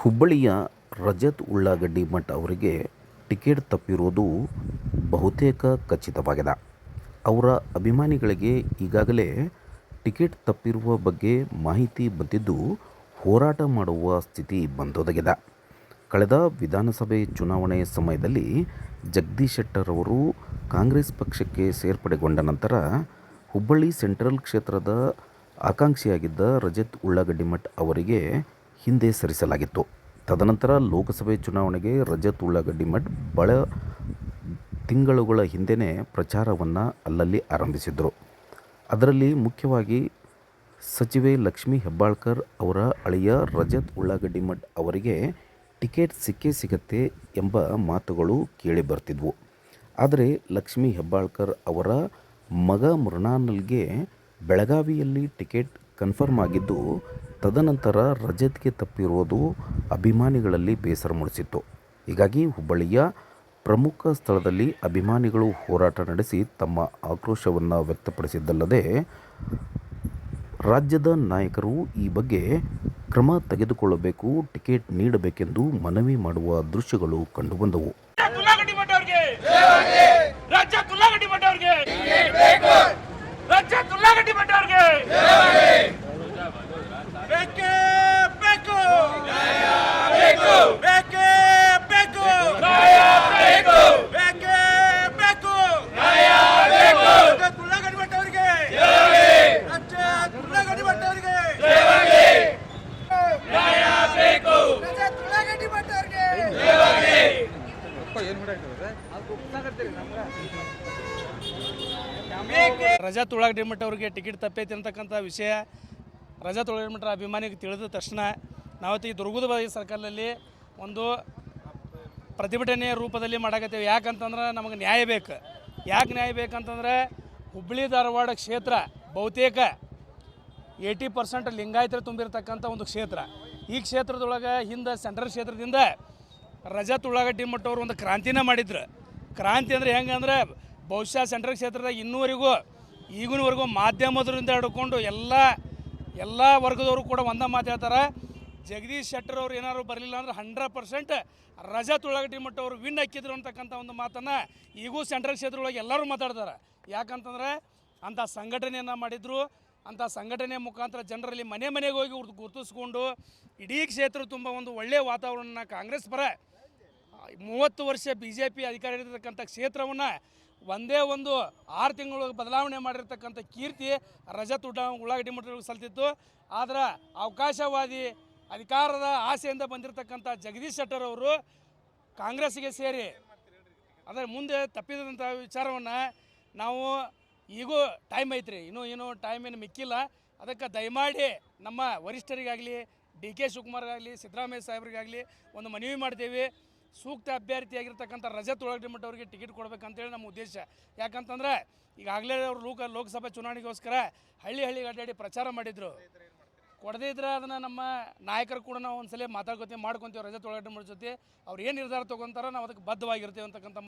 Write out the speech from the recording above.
ಹುಬ್ಬಳ್ಳಿಯ ರಜತ್ ಉಳ್ಳಾಗಡ್ಡಿ ಮಠ ಅವರಿಗೆ ಟಿಕೆಟ್ ತಪ್ಪಿರುವುದು ಬಹುತೇಕ ಖಚಿತವಾಗಿದೆ. ಅವರ ಅಭಿಮಾನಿಗಳಿಗೆ ಈಗಾಗಲೇ ಟಿಕೆಟ್ ತಪ್ಪಿರುವ ಬಗ್ಗೆ ಮಾಹಿತಿ ಬಂದಿದ್ದು ಹೋರಾಟ ಮಾಡುವ ಸ್ಥಿತಿ ಬಂದೊದಗಿದೆ. ಕಳೆದ ವಿಧಾನಸಭೆ ಚುನಾವಣೆ ಸಮಯದಲ್ಲಿ ಜಗದೀಶ್ ಶೆಟ್ಟರ್ ಅವರು ಕಾಂಗ್ರೆಸ್ ಪಕ್ಷಕ್ಕೆ ಸೇರ್ಪಡೆಗೊಂಡ ನಂತರ ಹುಬ್ಬಳ್ಳಿ ಸೆಂಟ್ರಲ್ ಕ್ಷೇತ್ರದ ಆಕಾಂಕ್ಷಿಯಾಗಿದ್ದ ರಜತ್ ಉಳ್ಳಾಗಡ್ಡಿ ಮಠ್ ಅವರಿಗೆ ಹಿಂದೆ ಸರಿಸಲಾಗಿತ್ತು. ತದನಂತರ ಲೋಕಸಭೆ ಚುನಾವಣೆಗೆ ರಜತ್ ಉಳ್ಳಾಗಡ್ಡಿ ಮಠ್ ಬಳ ತಿಂಗಳುಗಳ ಹಿಂದೆಯೇ ಪ್ರಚಾರವನ್ನು ಅಲ್ಲಲ್ಲಿ ಆರಂಭಿಸಿದರು. ಅದರಲ್ಲಿ ಮುಖ್ಯವಾಗಿ ಸಚಿವೆ ಲಕ್ಷ್ಮೀ ಹೆಬ್ಬಾಳ್ಕರ್ ಅವರ ಅಳಿಯ ರಜತ್ ಉಳ್ಳಾಗಡ್ಡಿ ಮಠ್ ಅವರಿಗೆ ಟಿಕೆಟ್ ಸಿಕ್ಕೇ ಸಿಗತ್ತೆ ಎಂಬ ಮಾತುಗಳು ಕೇಳಿ ಬರ್ತಿದ್ವು. ಆದರೆ ಲಕ್ಷ್ಮೀ ಹೆಬ್ಬಾಳ್ಕರ್ ಅವರ ಮಗ ಮೃಣಾನಲ್ಗೆ ಬೆಳಗಾವಿಯಲ್ಲಿ ಟಿಕೆಟ್ ಕನ್ಫರ್ಮ್ ಆಗಿದ್ದು ತದನಂತರ ರಜತ್ಗೆ ತಪ್ಪಿರುವುದು ಅಭಿಮಾನಿಗಳಲ್ಲಿ ಬೇಸರ ಮೂಡಿಸಿತ್ತು. ಹೀಗಾಗಿ ಹುಬ್ಬಳ್ಳಿಯ ಪ್ರಮುಖ ಸ್ಥಳದಲ್ಲಿ ಅಭಿಮಾನಿಗಳು ಹೋರಾಟ ನಡೆಸಿ ತಮ್ಮ ಆಕ್ರೋಶವನ್ನು ವ್ಯಕ್ತಪಡಿಸಿದ್ದಲ್ಲದೆ ರಾಜ್ಯದ ನಾಯಕರು ಈ ಬಗ್ಗೆ ಕ್ರಮ ತೆಗೆದುಕೊಳ್ಳಬೇಕು, ಟಿಕೆಟ್ ನೀಡಬೇಕೆಂದು ಮನವಿ ಮಾಡುವ ದೃಶ್ಯಗಳು ಕಂಡುಬಂದವು ಉಳ್ಳಾಗಡ್ಡಿ ಮಠ ಅವ್ರಿಗೆ ರಾಜ್ಯ ಉಳ್ಳಾಗಡ್ಡಿ ಮಠ ಅವ್ರಿಗೆ ರಾಜ್ಯ ಉಳ್ಳಾಗಡ್ಡಿ ಮಠ ಅವ್ರಿಗೆ ಬೇಕೇ ಬೇಕು. ಬೇಕೇ. ಬೇಕು ಬೇಕೇ. ಬೇಕು. ರಾಜ್ಯ ಉಳ್ಳಾಗಡ್ಡಿ ಮಠ ಅವ್ರಿಗೆ ಅವ್ರಿಗೆ ಅವ್ರಿಗೆ ಅವರಿಗೆ ಟಿಕೆಟ್ ತಪ್ಪೈತಿ ಅಂತಕ್ಕಂಥ ವಿಷಯ ರಜತ್ ಉಳ್ಳಾಗಡ್ಡಿ ಮಠ ಅಭಿಮಾನಿಗೆ ತಿಳಿದ ತಕ್ಷಣ ನಾವತ್ತು ಈ ದುರ್ಗದ ಸರ್ಕಲಲ್ಲಿ ಒಂದು ಪ್ರತಿಭಟನೆಯ ರೂಪದಲ್ಲಿ ಮಾಡಕತ್ತೇವೆ. ಯಾಕಂತಂದ್ರೆ ನಮಗೆ ನ್ಯಾಯ ಬೇಕು. ಯಾಕೆ ನ್ಯಾಯ ಬೇಕಂತಂದ್ರೆ ಹುಬ್ಬಳ್ಳಿ ಧಾರವಾಡ ಕ್ಷೇತ್ರ ಬಹುತೇಕ ಏಯ್ಟಿ ಪರ್ಸೆಂಟ್ ಲಿಂಗಾಯತರು ತುಂಬಿರತಕ್ಕಂಥ ಒಂದು ಕ್ಷೇತ್ರ. ಈ ಕ್ಷೇತ್ರದೊಳಗೆ ಹಿಂದೆ ಸೆಂಟ್ರಲ್ ಕ್ಷೇತ್ರದಿಂದ ರಜತ್ ಉಳ್ಳಾಗಡ್ಡಿ ಮಟ್ಟವ್ರು ಒಂದು ಕ್ರಾಂತಿನ ಮಾಡಿದ್ರು. ಕ್ರಾಂತಿ ಅಂದರೆ ಹೆಂಗೆ ಅಂದ್ರೆ ಬಹುಶಃ ಸೆಂಟ್ರಲ್ ಕ್ಷೇತ್ರದಾಗ ಇನ್ನೂವರೆಗೂ ಈಗಿನವರೆಗೂ ಮಾಧ್ಯಮದರಿಂದ ಹಿಡ್ಕೊಂಡು ಎಲ್ಲ ಎಲ್ಲ ವರ್ಗದವರು ಕೂಡ ಒಂದೇ ಮಾತು ಹೇಳ್ತಾರೆ, ಜಗದೀಶ್ ಶೆಟ್ಟರ್ ಅವರು ಏನಾದ್ರು ಬರಲಿಲ್ಲ ಅಂದ್ರೆ ಹಂಡ್ರೆಡ್ ಪರ್ಸೆಂಟ್ ರಜತ್ ಉಳ್ಳಾಗಡ್ಡಿ ಮಟ್ಟ ಅವರು ವಿನ್ ಹಾಕಿದ್ರು ಅಂತಕ್ಕಂಥ ಒಂದು ಮಾತನ್ನು ಈಗೂ ಸೆಂಟ್ರಲ್ ಕ್ಷೇತ್ರದೊಳಗೆ ಎಲ್ಲರೂ ಮಾತಾಡ್ತಾರೆ. ಯಾಕಂತಂದ್ರೆ ಅಂಥ ಸಂಘಟನೆಯನ್ನು ಮಾಡಿದ್ರು ಅಂಥ ಸಂಘಟನೆ ಮುಖಾಂತರ ಜನರಲ್ಲಿ ಮನೆ ಮನೆಗೆ ಹೋಗಿ ಗುರ್ತು- ಗುರುತಿಸ್ಕೊಂಡು ಇಡೀ ಕ್ಷೇತ್ರ ತುಂಬ ಒಂದು ಒಳ್ಳೆಯ ವಾತಾವರಣ ಕಾಂಗ್ರೆಸ್ ಪರ ಮೂವತ್ತು ವರ್ಷ ಬಿ ಜೆ ಪಿ ಅಧಿಕಾರ ಇರತಕ್ಕಂಥ ಕ್ಷೇತ್ರವನ್ನು ಒಂದೇ ಒಂದು ಆರು ತಿಂಗಳು ಬದಲಾವಣೆ ಮಾಡಿರ್ತಕ್ಕಂಥ ಕೀರ್ತಿ ರಜತ್ ಉಡ ಉಳ್ಳಾಗಡ್ಡಿ ಮಠಗಳಿಗೆ ಸಲ್ತಿತ್ತು. ಆದ್ರೆ ಅವಕಾಶವಾದಿ ಅಧಿಕಾರದ ಆಸೆಯಿಂದ ಬಂದಿರತಕ್ಕಂಥ ಜಗದೀಶ್ ಶೆಟ್ಟರ್ ಅವರು ಕಾಂಗ್ರೆಸ್ಗೆ ಸೇರಿ ಅದರ ಮುಂದೆ ತಪ್ಪಿದಂಥ ವಿಚಾರವನ್ನು ನಾವು ಈಗೂ ಟೈಮ್ ಐತ್ರಿ. ಇನ್ನೂ ಏನು ಟೈಮ್ ಏನು ಮಿಕ್ಕಿಲ್ಲ. ಅದಕ್ಕೆ ದಯಮಾಡಿ ನಮ್ಮ ವರಿಷ್ಠರಿಗಾಗಲಿ, ಡಿ ಕೆ ಶಿವಕುಮಾರ್ಗಾಗಲಿ, ಸಿದ್ದರಾಮಯ್ಯ ಸಾಹೇಬ್ರಿಗಾಗಲಿ ಒಂದು ಮನವಿ ಮಾಡ್ತೀವಿ. ಸೂಕ್ತ ಅಭ್ಯರ್ಥಿಯಾಗಿರ್ತಕ್ಕಂಥ ರಜತ್ ಮಠ ಅವರಿಗೆ ಟಿಕೆಟ್ ಕೊಡಬೇಕಂತೇಳಿ ನಮ್ಮ ಉದ್ದೇಶ. ಯಾಕಂತಂದ್ರೆ ಈಗಾಗಲೇ ಅವರು ಲೋಕ, ಲೋಕಸಭಾ ಚುನಾವಣೆಗೋಸ್ಕರ ಹಳ್ಳಿ ಹಳ್ಳಿ ಅಡ್ಡಾಡಿ ಪ್ರಚಾರ ಮಾಡಿದ್ರು. ಕೊಡದೇ ಇದ್ರೆ ಅದನ್ನು ನಮ್ಮ ನಾಯಕರು ಕೂಡ ನಾವು ಒಂದ್ಸಲ ಮಾತಾಡ್ಕೊತೀವಿ, ಮಾಡ್ಕೊತೀವಿ ರಜತ್ ತೊಳಗಡೆ ಮಠ ಜೊತೆ. ಅವ್ರು ಏನು ನಿರ್ಧಾರ ತೊಗೊಂತಾರೋ ನಾವು ಅದಕ್ಕೆ ಬದ್ಧವಾಗಿರ್ತೀವಿ ಅಂತಕ್ಕಂಥ